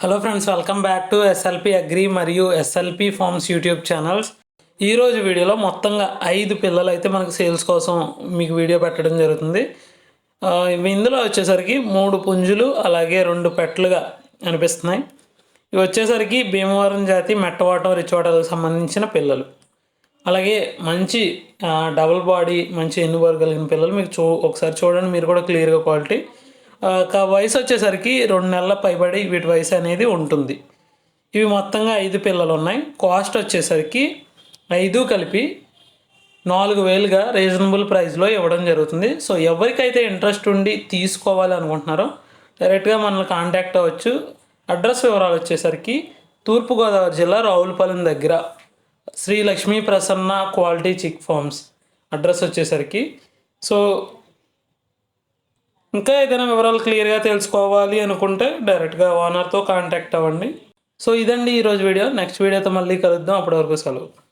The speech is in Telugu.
Hello friends welcome back to SLP agri మరియు ఎస్ఎల్పి ఫార్మ్స్ యూట్యూబ్ ఛానల్స్ ఈరోజు వీడియోలో మొత్తంగా ఐదు పిల్లలు అయితే మనకు సేల్స్ కోసం మీకు వీడియో పెట్టడం జరుగుతుంది. ఇందులో వచ్చేసరికి మూడు పుంజులు అలాగే రెండు పెట్టలుగా అనిపిస్తున్నాయి. ఇవి వచ్చేసరికి భీమవరం జాతి మెట్టవాటం రిచోటలకు సంబంధించిన పిల్లలు. అలాగే మంచి డబుల్ బాడీ మంచి ఎన్నుబారు కలిగిన పిల్లలు మీకు చూ ఒకసారి చూడండి మీరు కూడా క్లియర్గా క్వాలిటీ వయసు వచ్చేసరికి రెండు నెలల పైబడి వీటి వయసు అనేది ఉంటుంది. ఇవి మొత్తంగా ఐదు పిల్లలు ఉన్నాయి. కాస్ట్ వచ్చేసరికి ఐదు కలిపి నాలుగు వేలుగా రీజనబుల్ ప్రైస్లో ఇవ్వడం జరుగుతుంది. సో ఎవరికైతే ఇంట్రెస్ట్ ఉండి తీసుకోవాలి అనుకుంటున్నారో డైరెక్ట్గా మనల్ని కాంటాక్ట్ అవ్వచ్చు. అడ్రస్ వివరాలు వచ్చేసరికి తూర్పుగోదావరి జిల్లా రావులపాలెం దగ్గర Sri Lakshmi Prasanna quality chick farms address వచ్చేసరికి. సో ఇంకా ఏదైనా వివరాలు క్లియర్గా తెలుసుకోవాలి అనుకుంటే డైరెక్ట్గా ఓనర్తో కాంటాక్ట్ అవ్వండి. సో ఇదండి ఈరోజు వీడియో. నెక్స్ట్ వీడియోతో మళ్ళీ కలుద్దాం. అప్పటి వరకు సెలవు.